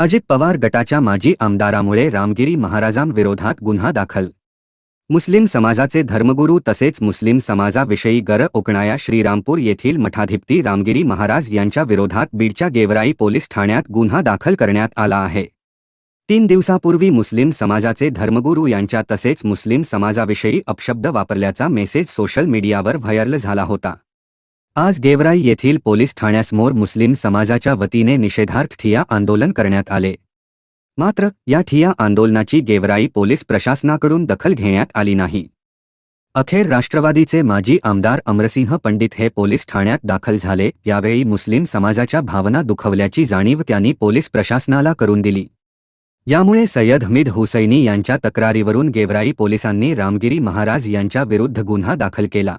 अजित पवार गटाच्या माजी आमदारामुळे रामगिरी महाराजांविरोधात गुन्हा दाखल. मुस्लिम समाजाचे धर्मगुरू तसेच मुस्लिम समाजाविषयी गर ओकणाया श्रीरामपूर येथील मठाधिपती रामगिरी महाराज यांच्या विरोधात बीडच्या गेवराई पोलीस ठाण्यात गुन्हा दाखल करण्यात आला आहे. तीन दिवसापूर्वी मुस्लिम समाजाचे धर्मगुरू यांच्या तसेच मुस्लिम समाजाविषयी अपशब्द वापरल्याचा मेसेज सोशल मीडियावर व्हायरल झाला होता. आज गेवराई येथील पोलीस ठाण्यासमोर मुस्लिम समाजाच्या वतीने निषेधार्थ ठिया आंदोलन करण्यात आले. मात्र या ठिया आंदोलनाची गेवराई पोलीस प्रशासनाकडून दखल घेण्यात आली नाही. अखेर राष्ट्रवादीचे माजी आमदार अमरसिंह पंडित हे पोलीस ठाण्यात दाखल झाले यावेळी मुस्लिम समाजाच्या भावना दुखवल्याची जाणीव त्यांनी पोलीस प्रशासनाला करून दिली. यामुळे सय्यद हमीद हुसैनी यांच्या तक्रारीवरून गेवराई पोलिसांनी रामगिरी महाराज यांच्या विरुद्ध गुन्हा दाखल केला.